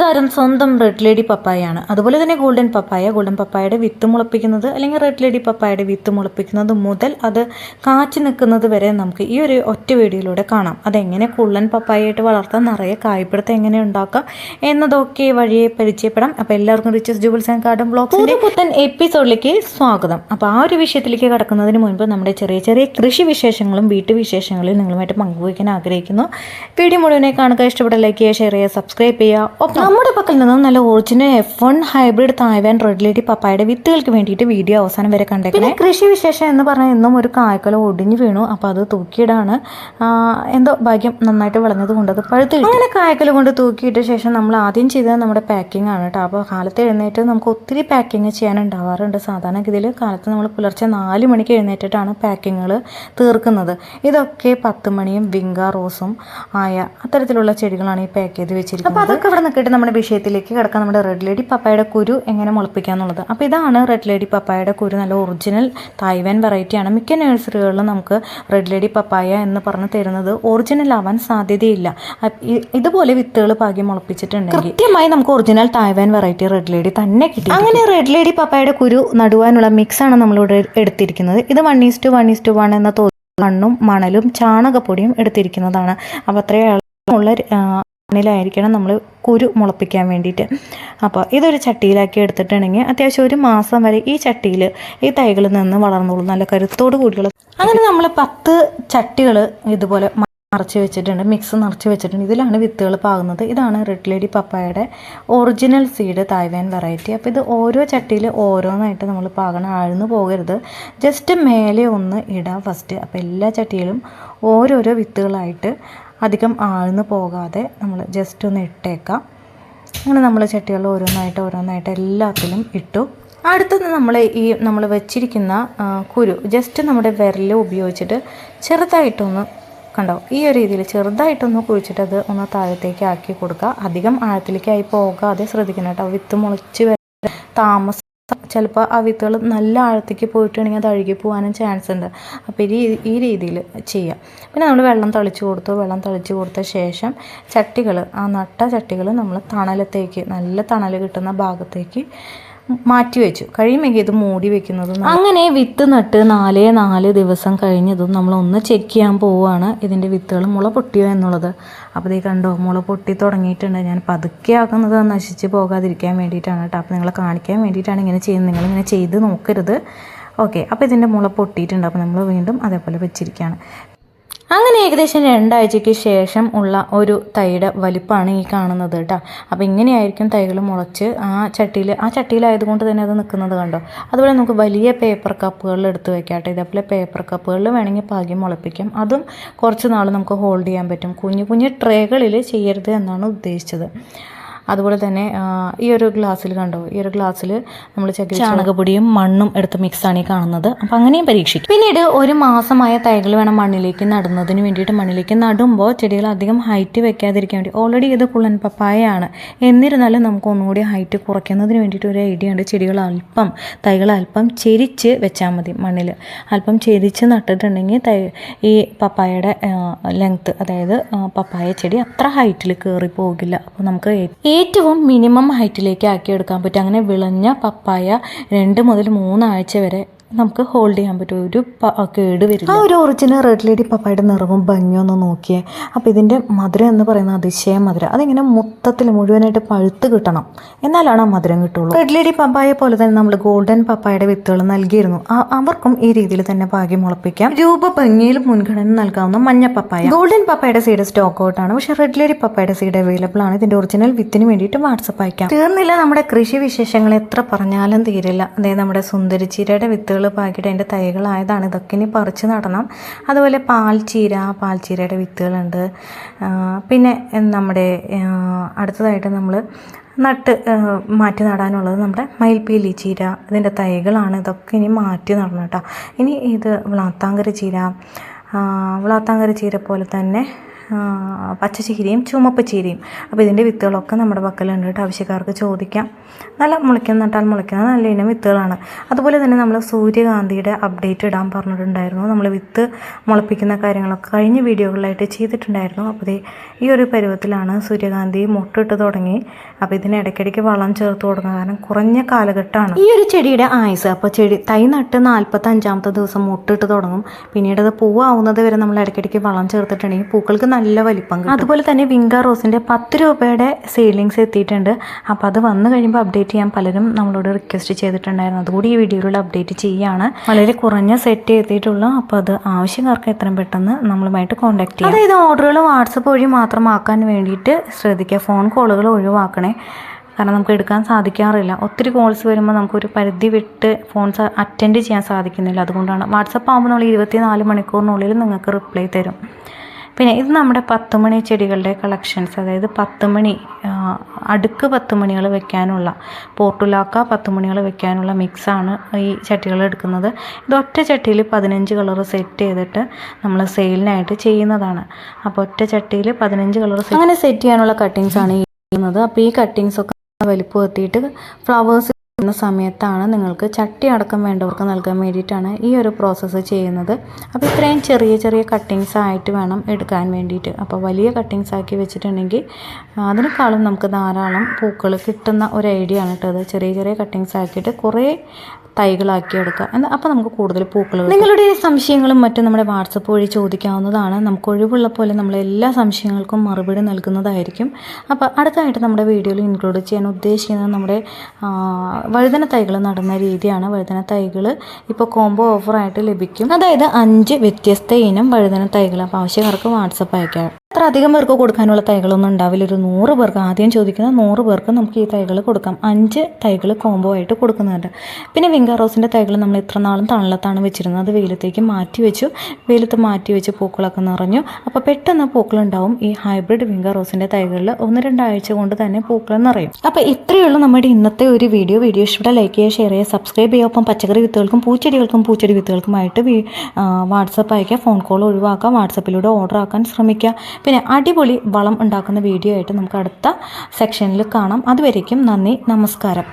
താരം സ്വന്തം red lady പപ്പായാണ്. അതുപോലെ തന്നെ ഗോൾഡൻ പപ്പായ ഗോൾഡൻ പപ്പായയുടെ വിത്ത് മുളപ്പിക്കുന്നത് അല്ലെങ്കിൽ റെഡ് ലേഡി പപ്പായയുടെ വിത്ത് മുളപ്പിക്കുന്നത് മുതൽ അത് കാച്ചു നിൽക്കുന്നത് വരെ നമുക്ക് ഈ ഒരു ഒറ്റ വീഡിയോയിലൂടെ കാണാം. അതെങ്ങനെ കുള്ളൻ പപ്പായയായിട്ട് വളർത്താം നിറയെ കായ്പിടുത്തം എങ്ങനെ ഉണ്ടാക്കാം എന്നതൊക്കെ വഴിയെ പരിചയപ്പെടാം. അപ്പോൾ എല്ലാവർക്കും റിച്ചസ് ജൂബിൾസ് ആൻഡ് കാർഡൻ ബ്ലോഗ്സിന്റെ പുത്തൻ എപ്പിസോഡിലേക്ക് സ്വാഗതം. അപ്പോൾ ആ ഒരു വിഷയത്തിലേക്ക് കടക്കുന്നതിന് മുൻപ് നമ്മുടെ ചെറിയ ചെറിയ കൃഷി വിശേഷങ്ങളും വീട്ടു വീട്ടുവിശേഷങ്ങളും നിങ്ങളുമായിട്ട് പങ്കുവയ്ക്കാൻ ആഗ്രഹിക്കുന്നു. വീഡിയോ മുഴുവനെ കാണുക ഇഷ്ടപ്പെട്ട ലൈക്ക് ചെയ്യുക ഷെയർ ചെയ്യുക സബ്സ്ക്രൈബ് ചെയ്യുക. ഒപ്പം നമ്മുടെ പക്കൽ നിന്നും നല്ല original F one hybrid Taiwan red lady പപ്പായുടെ വിത്തുകൾക്ക് വേണ്ടിയിട്ട് വീഡിയോ അവസാനം വരെ കണ്ടേക്കണേ. കൃഷി വിശേഷം എന്ന് പറഞ്ഞാൽ ഇന്നും ഒരു കായ്ക്കല ഒടിഞ്ഞു വീണു. അപ്പോൾ അത് തൂക്കിയിടാണ്. എന്തോ ഭാഗ്യം നന്നായിട്ട് വിളഞ്ഞത് കൊണ്ട് അത് പഴുത്തു അങ്ങനെ കായ്ക്കല കൊണ്ട് തൂക്കിയിട്ട ശേഷം നമ്മൾ ആദ്യം ചെയ്തത് നമ്മുടെ പാക്കിംഗ് ആണ് കേട്ടോ. അപ്പോൾ കാലത്ത് എഴുന്നേറ്റ് നമുക്ക് ഒത്തിരി പാക്കിങ് ചെയ്യാനുണ്ടാവാറുണ്ട് സാധാരണ ഗതിയിൽ കാലത്ത് നമ്മൾ പുലർച്ചെ നാല് മണിക്ക് എഴുന്നേറ്റിട്ടാണ് പാക്കിങ്ങുകൾ തീർക്കുന്നത്. ഇതൊക്കെ പത്ത് മണിയും വിങ്ക റോസും ആയ അത്തരത്തിലുള്ള ചെടികളാണ് ഈ പാക്ക് ചെയ്ത് വെച്ചിരിക്കുന്നത്. അപ്പോൾ അതൊക്കെ ഇവിടെ നിൽക്കിയിട്ട് നമ്മുടെ വിഷയത്തിലേക്ക് കിടക്കാം. നമ്മുടെ റെഡ് ലേഡി പപ്പായുടെ കുരു എങ്ങനെ മുളപ്പിക്കുക എന്നുള്ളത് അപ്പോൾ ഇതാണ് റെഡ് ലേഡി പപ്പായുടെ കുരു. നല്ല ഒറിജിനൽ തായ്വാൻ വെറൈറ്റിയാണ് മിക്ക നഴ്സറികളിലും നമുക്ക് റെഡ് ലേഡി പപ്പായ എന്ന് പറഞ്ഞ് തരുന്നത് ഒറിജിനൽ ആവാൻ സാധ്യതയില്ല. ഇതുപോലെ വിത്തുകൾ പാകി മുളപ്പിച്ചിട്ടുണ്ടെങ്കിൽ കൃത്യമായി നമുക്ക് original Taiwan variety red lady തന്നെ കിട്ടി അങ്ങനെ റെഡ് ലേഡി പപ്പായുടെ കുരു നടുവാനുള്ള മിക്സാണ് നമ്മളിവിടെ എടുത്തിരിക്കുന്നത്. ഇത് one is two one is two one എന്ന തോതിൽ മണ്ണും മണലും ചാണകപ്പൊടിയും എടുത്തിരിക്കുന്നതാണ്. അപ്പോൾ അത്രയും ഉള്ള മണ്ണിലായിരിക്കണം നമ്മൾ കുരു മുളപ്പിക്കാൻ വേണ്ടിയിട്ട്. അപ്പോൾ ഇതൊരു ചട്ടിയിലാക്കി എടുത്തിട്ടുണ്ടെങ്കിൽ അത്യാവശ്യം ഒരു മാസം വരെ ഈ ചട്ടിയിൽ ഈ തൈകൾ നിന്ന് വളർന്നോളും. നല്ല കരുത്തോട് കൂടിയുള്ള അങ്ങനെ നമ്മൾ പത്ത് ചട്ടികൾ ഇതുപോലെ നിറച്ച് വെച്ചിട്ടുണ്ട്. മിക്സ് നിറച്ച് വെച്ചിട്ടുണ്ട്. ഇതിലാണ് വിത്തുകൾ പാകുന്നത്. ഇതാണ് റെഡ് ലേഡി പപ്പായയുടെ ഒറിജിനൽ സീഡ് തായ്വാൻ വെറൈറ്റി അപ്പോൾ ഇത് ഓരോ ചട്ടിയിൽ ഓരോന്നായിട്ട് നമ്മൾ പാകണം. ആഴ്ന്നു പോകരുത്. ജസ്റ്റ് മേലെ ഒന്ന് ഇടാം ഫസ്റ്റ് അപ്പോൾ എല്ലാ ചട്ടിയിലും ഓരോരോ വിത്തുകളായിട്ട് അധികം ആഴ്ന്നു പോകാതെ നമ്മൾ ജസ്റ്റ് ഒന്ന് ഇട്ടേക്കാം. അങ്ങനെ നമ്മൾ ചട്ടികൾ ഓരോന്നായിട്ട് ഓരോന്നായിട്ട് എല്ലാത്തിലും ഇട്ടു. അടുത്തത് നമ്മൾ ഈ നമ്മൾ വെച്ചിരിക്കുന്ന കുരു ജസ്റ്റ് നമ്മുടെ വിരൽ ഉപയോഗിച്ചിട്ട് ചെറുതായിട്ടൊന്ന് കണ്ടോ ഈ ഒരു രീതിയിൽ ചെറുതായിട്ടൊന്ന് കുഴിച്ചിട്ട് അത് ഒന്ന് താഴത്തേക്ക് ആക്കി കൊടുക്കുക. അധികം ആഴത്തിലേക്കായി പോകാതെ ശ്രദ്ധിക്കണം കേട്ടോ. വിത്ത് മുളച്ച് താമസം ചിലപ്പോൾ ആ വിത്തുകൾ നല്ല ആഴത്തേക്ക് പോയിട്ടുണ്ടെങ്കിൽ അത് അഴുകി പോകാനും ചാൻസ് ഉണ്ട്. അപ്പോൾ ഈ ഈ രീതിയിൽ ചെയ്യാം. പിന്നെ നമ്മൾ വെള്ളം തളിച്ച് കൊടുത്തു. വെള്ളം തളിച്ച് കൊടുത്ത ശേഷം ചട്ടികൾ ആ നട്ട ചട്ടികൾ നമ്മൾ തണലത്തേക്ക് നല്ല തണൽ കിട്ടുന്ന ഭാഗത്തേക്ക് മാറ്റി വെച്ചു കഴിയുമെങ്കിൽ ഇത് മൂടി വെക്കുന്നത് അങ്ങനെ വിത്ത് നട്ട് നാലേ നാല് ദിവസം കഴിഞ്ഞതും നമ്മൾ ഒന്ന് ചെക്ക് ചെയ്യാൻ പോവുകയാണ് ഇതിന്റെ വിത്തുകൾ മുള പൊട്ടിയോ എന്നുള്ളത്. അപ്പോൾ ഈ കണ്ടോ മുള പൊട്ടി തുടങ്ങിയിട്ടുണ്ട്. ഞാൻ പതുക്കെ ആക്കുന്നത് നശിച്ച് പോകാതിരിക്കാൻ വേണ്ടിയിട്ടാണ് കേട്ടോ. അപ്പോൾ നിങ്ങളെ കാണിക്കാൻ വേണ്ടിയിട്ടാണ് ഇങ്ങനെ ചെയ്യുന്നത്. നിങ്ങളിങ്ങനെ ചെയ്ത് നോക്കരുത്. ഓക്കെ അപ്പോൾ ഇതിന്റെ മുള പൊട്ടിയിട്ടുണ്ട്. അപ്പോൾ നമ്മൾ വീണ്ടും അതേപോലെ വെച്ചിരിക്കുകയാണ്. അങ്ങനെ ഏകദേശം രണ്ടാഴ്ചയ്ക്ക് ശേഷം ഉള്ള ഒരു തൈയുടെ വലിപ്പമാണ് ഈ കാണുന്നത് കേട്ടോ. അപ്പോൾ ഇങ്ങനെയായിരിക്കും തൈകൾ മുളച്ച് ആ ചട്ടിയിൽ ആ ചട്ടിയിലായതുകൊണ്ട് തന്നെ അത് നിൽക്കുന്നത് കണ്ടോ? അതുപോലെ നമുക്ക് വലിയ പേപ്പർ കപ്പുകളിൽ എടുത്ത് വെക്കാട്ടെ ഇതേപോലെ പേപ്പർ കപ്പുകളിൽ വേണമെങ്കിൽ പാകി മുളപ്പിക്കാം. അതും കുറച്ച് നാൾ നമുക്ക് ഹോൾഡ് ചെയ്യാൻ പറ്റും. കുഞ്ഞു കുഞ്ഞു ട്രേകളിൽ ചെയ്യരുത് എന്നാണ് ഉദ്ദേശിച്ചത്. അതുപോലെ തന്നെ ഈ ഒരു ഗ്ലാസ്സിൽ കണ്ടോ? ഈ ഒരു ഗ്ലാസ്സിൽ നമ്മൾ ചകിരി ചാണകപ്പൊടിയും മണ്ണും എടുത്ത് മിക്സാണ് ഈ കാണുന്നത്. അപ്പം അങ്ങനെയും പരീക്ഷിക്കും. പിന്നീട് ഒരു മാസമായ തൈകൾ വേണം മണ്ണിലേക്ക് നടുന്നതിന് വേണ്ടിയിട്ട് മണ്ണിലേക്ക് നടുമ്പോൾ ചെടികൾ അധികം ഹൈറ്റ് വെക്കാതിരിക്കാൻ വേണ്ടി ഓൾറെഡി ഇത് കുള്ളൻ പപ്പായയാണ്. എന്നിരുന്നാലും നമുക്ക് ഒന്നുകൂടി ഹൈറ്റ് കുറയ്ക്കുന്നതിന് വേണ്ടിയിട്ട് ഒരു ഐഡിയ ഉണ്ട്. ചെടികൾ അല്പം തൈകൾ അല്പം ചെരിച്ച് വെച്ചാൽ മതി മണ്ണിൽ. അല്പം ചെരിച്ച് നട്ടിട്ടുണ്ടെങ്കിൽ തൈ ഈ പപ്പായയുടെ ലെങ്ത്ത് അതായത് പപ്പായ ചെടി അത്ര ഹൈറ്റിൽ കയറി പോകില്ല അപ്പോൾ നമുക്ക് ഏ- ഏറ്റവും മിനിമം ഹൈറ്റിലേക്ക് ആക്കിയെടുക്കാൻ പറ്റും. അങ്ങനെ വിളഞ്ഞ പപ്പായ രണ്ട് മുതൽ മൂന്നാഴ്ച വരെ നമുക്ക് ഹോൾഡ് ചെയ്യാൻ പറ്റും. ഒരു കേട് വരില്ല. ആ ഒരു ഒറിജിനൽ റെഡ് ലേഡി പപ്പായുടെ നിറവും ഭംഗിയും ഒന്ന് നോക്കിയേ. അപ്പോൾ ഇതിന്റെ മധുരം എന്ന് പറയുന്നത് അതിശയ മധുരം അതിങ്ങനെ മൊത്തത്തിൽ മുഴുവനായിട്ട് പഴുത്ത് കിട്ടണം. എന്നാലാണ് ആ മധുരം കിട്ടുള്ളൂ. റെഡ് ലേഡി പപ്പായെ പോലെ തന്നെ നമ്മൾ ഗോൾഡൻ പപ്പായുടെ വിത്തുകൾ നൽകിയിരുന്നു. അവർക്കും ഈ രീതിയിൽ തന്നെ ഭാഗ്യം മുളപ്പിക്കാം രൂപ ഭംഗിയിൽ മുൻഗണന നൽകാവുന്ന മഞ്ഞ പപ്പായ. ഗോൾഡൻ പപ്പായുടെ സീഡ് സ്റ്റോക്ക് ഔട്ട് ആണ്. പക്ഷേ റെഡ് ലേഡി പപ്പായുടെ സീഡ് അവൈലബിൾ ആണ്. ഇതിന്റെ ഒറിജിനൽ വിത്തിന് വേണ്ടിയിട്ട് വാട്സപ്പ് അയക്കാം. തീർന്നില്ല നമ്മുടെ കൃഷി വിശേഷങ്ങൾ എത്ര പറഞ്ഞാലും തീരില്ല. അതായത് നമ്മുടെ സുന്ദരിച്ചീരയുടെ വിത്തുകൾ പാകിയിട്ട് അതിന്റെ തൈകളായതാണ്. ഇതൊക്കെ ഇനി പറിച്ച് നടണം. അതുപോലെ പാൽച്ചീര പാൽച്ചീരയുടെ വിത്തുകളുണ്ട്. പിന്നെ നമ്മുടെ അടുത്തതായിട്ട് നമ്മൾ നട്ട് മാറ്റി നടാനുള്ളത് നമ്മുടെ മയിൽപ്പീലി ചീര ഇതിന്റെ തൈകളാണ്. ഇതൊക്കെ ഇനി മാറ്റി നടണം കേട്ടോ. ഇനി ഇത് വ്ളാത്താങ്കര ചീര വ്ളാത്താങ്കര ചീര പോലെ തന്നെ പച്ചച്ചീരയും ചുമപ്പ് ചീരയും അപ്പോൾ ഇതിന്റെ വിത്തുകളൊക്കെ നമ്മുടെ പക്കലുണ്ട് കേട്ടോ. ആവശ്യക്കാർക്ക് ചോദിക്കാം. നല്ല മുളയ്ക്കുന്ന നട്ടാൽ മുളയ്ക്കുന്ന നല്ല ഇനം വിത്തുകളാണ്. അതുപോലെ തന്നെ നമ്മൾ സൂര്യകാന്തിയുടെ അപ്ഡേറ്റ് ഇടാൻ പറഞ്ഞിട്ടുണ്ടായിരുന്നു. നമ്മൾ വിത്ത് മുളപ്പിക്കുന്ന കാര്യങ്ങളൊക്കെ കഴിഞ്ഞ വീഡിയോകളിലായിട്ട് ചെയ്തിട്ടുണ്ടായിരുന്നു. അപ്പോൾ ഇത് ഈ ഒരു പരുവത്തിലാണ് സൂര്യകാന്തി മുട്ടിട്ട് തുടങ്ങി. അപ്പോൾ ഇതിന് ഇടയ്ക്കിടയ്ക്ക് വളം ചേർത്ത് കൊടുക്കുക കാരണം കുറഞ്ഞ കാലഘട്ടമാണ്. ഈ ഒരു ചെടിയുടെ ആയുസ് അപ്പോൾ ചെടി തൈ നട്ട് നാൽപ്പത്തഞ്ചാമത്തെ ദിവസം മുട്ടിട്ട് തുടങ്ങും. പിന്നീട് അത് പൂവാവുന്നത് വരെ നമ്മൾ ഇടയ്ക്കിടയ്ക്ക് വളം ചേർത്തിട്ടുണ്ടെങ്കിൽ പൂക്കൾക്ക് നല്ല വലിപ്പം കിട്ടും. അതുപോലെ തന്നെ വിങ്ക റോസിന്റെ പത്ത് രൂപയുടെ സെയിലിങ്സ് എത്തിയിട്ടുണ്ട്. അപ്പോൾ അത് വന്നു കഴിയുമ്പോൾ അപ്ഡേറ്റ് ചെയ്യാൻ പലരും നമ്മളോട് റിക്വസ്റ്റ് ചെയ്തിട്ടുണ്ടായിരുന്നു. അതുകൂടി ഈ വീഡിയോയിൽ അപ്ഡേറ്റ് ചെയ്യുകയാണ് വളരെ കുറഞ്ഞ സെറ്റ് എത്തിയിട്ടുള്ളൂ. അപ്പോൾ അത് ആവശ്യക്കാർക്ക് എത്രയും പെട്ടെന്ന് നമ്മളുമായിട്ട് കോൺടാക്ട് ചെയ്യാം. അതായത് ഓർഡറുകൾ വാട്സപ്പ് വഴി മാത്രമാക്കാൻ വേണ്ടിയിട്ട് ശ്രദ്ധിക്കുക. ഫോൺ കോളുകൾ ഒഴിവാക്കണേ. കാരണം നമുക്ക് എടുക്കാൻ സാധിക്കാറില്ല. ഒത്തിരി കോൾസ് വരുമ്പോൾ നമുക്കൊരു പരിധി വിട്ട് ഫോൺസ് അറ്റൻഡ് ചെയ്യാൻ സാധിക്കുന്നില്ല. അതുകൊണ്ടാണ്. വാട്സപ്പ് ആകുമ്പോൾ നമ്മൾ ഇരുപത്തിനാല് മണിക്കൂറിനുള്ളിൽ നിങ്ങൾക്ക് റിപ്ലൈ തരും. പിന്നെ ഇത് നമ്മുടെ പത്തുമണി ചെടികളുടെ കളക്ഷൻസ് അതായത് പത്തുമണി അടുക്ക് പത്തുമണികൾ വെക്കാനുള്ള പോർട്ടുലാക്ക പത്തുമണികൾ വെക്കാനുള്ള മിക്സാണ് ഈ ചട്ടികൾ എടുക്കുന്നത്. ഇത് ഒറ്റ ചട്ടിയിൽ പതിനഞ്ച് കളർ സെറ്റ് ചെയ്തിട്ട് നമ്മൾ സെയിലിനായിട്ട് ചെയ്യുന്നതാണ്. അപ്പോൾ ഒറ്റ ചട്ടിയിൽ പതിനഞ്ച് കളർ അങ്ങനെ സെറ്റ് ചെയ്യാനുള്ള കട്ടിങ്സ് ആണ് ഈ ചെയ്യുന്നത്. അപ്പോൾ ഈ കട്ടിങ്സ് ഒക്കെ വലിപ്പം എത്തിയിട്ട് ഫ്ലവേഴ്സ് ുന്ന സമയത്താണ് നിങ്ങൾക്ക് ചട്ടി അടക്കം വേണ്ടവർക്ക് നൽകാൻ വേണ്ടിയിട്ടാണ് ഈ ഒരു പ്രോസസ്സ് ചെയ്യുന്നത്. അപ്പോൾ ഇത്രയും ചെറിയ ചെറിയ കട്ടിങ്സ് ആയിട്ട് വേണം എടുക്കാൻ വേണ്ടിയിട്ട്. അപ്പോൾ വലിയ കട്ടിങ്സ് ആക്കി വെച്ചിട്ടുണ്ടെങ്കിൽ അതിനേക്കാളും നമുക്ക് ധാരാളം പൂക്കൾ കിട്ടുന്ന ഒരു ഐഡിയ ആണ് കേട്ടോ അത്. ചെറിയ ചെറിയ കട്ടിങ്സ് ആക്കിയിട്ട് കുറേ തൈകളാക്കി എടുക്കുക. എന്നാൽ അപ്പോൾ നമുക്ക് കൂടുതൽ പൂക്കൾ. നിങ്ങളുടെ സംശയങ്ങളും മറ്റും നമ്മുടെ വാട്സപ്പ് വഴി ചോദിക്കാവുന്നതാണ്. നമുക്ക് ഒഴിവുള്ള പോലെ നമ്മൾ എല്ലാ സംശയങ്ങൾക്കും മറുപടി നൽകുന്നതായിരിക്കും. അപ്പോൾ അടുത്തായിട്ട് നമ്മുടെ വീഡിയോയിൽ ഇൻക്ലൂഡ് ചെയ്യാൻ ഉദ്ദേശിക്കുന്നത് നമ്മുടെ വഴുതന തൈകൾ നടുന്ന രീതിയാണ്. വഴുതന തൈകൾ ഇപ്പോൾ കോംബോ ഓഫറായിട്ട് ലഭിക്കും. അതായത് അഞ്ച് വ്യത്യസ്ത ഇനം വഴുതന തൈകൾ അപ്പോൾ ആവശ്യക്കാർക്ക് വാട്സപ്പ് അയക്കാം. അത്ര അധികം പേർക്ക് കൊടുക്കാനുള്ള തൈകളൊന്നും ഉണ്ടാവില്ല. ഒരു നൂറ് പേർക്ക് ആദ്യം ചോദിക്കുന്ന നൂറ് പേർക്ക് നമുക്ക് ഈ തൈകൾ കൊടുക്കാം. അഞ്ച് തൈകൾ കോംബോ ആയിട്ട് കൊടുക്കുന്നുണ്ട്. പിന്നെ വിങ്ക റോസിന്റെ തൈകൾ നമ്മൾ ഇത്ര നാളും തണലത്താണ് വെച്ചിരുന്നത്. അത് വെയിലത്തേക്ക് മാറ്റി വെച്ചു. വെയിലത്ത് മാറ്റി വെച്ച് പൂക്കളൊക്കെ നിറഞ്ഞു. അപ്പോൾ പെട്ടെന്ന് പൂക്കളുണ്ടാവും. ഈ ഹൈബ്രിഡ് വിങ്ക റോസിന്റെ തൈകളിൽ ഒന്ന് രണ്ടാഴ്ച കൊണ്ട് തന്നെ പൂക്കൾ നിറയും. അപ്പോൾ ഇത്രയേ ഉള്ളൂ നമ്മുടെ ഇന്നത്തെ ഒരു വീഡിയോ. വീഡിയോ ഇഷ്ടപ്പെട്ട ലൈക്ക് ചെയ്യുക ഷെയർ ചെയ്യുക സബ്സ്ക്രൈബ് ചെയ്യുക. ഒപ്പം പച്ചക്കറി വിത്തുകൾക്കും പൂച്ചെടികൾക്കും പൂച്ചെടി വിത്തുകൾക്കുമായിട്ട് വാട്സപ്പ് അയക്കുക ഫോൺ കോൾ ഒഴിവാക്കുക വാട്സപ്പിലൂടെ ഓർഡർ ആക്കാൻ ശ്രമിക്കുക. പിന്നെ അടിപൊളി വളം ഉണ്ടാക്കുന്ന വീഡിയോ ആയിട്ട് നമുക്ക് അടുത്ത സെക്ഷനിൽ കാണാം. അതുവരേക്കും നന്ദി നമസ്കാരം.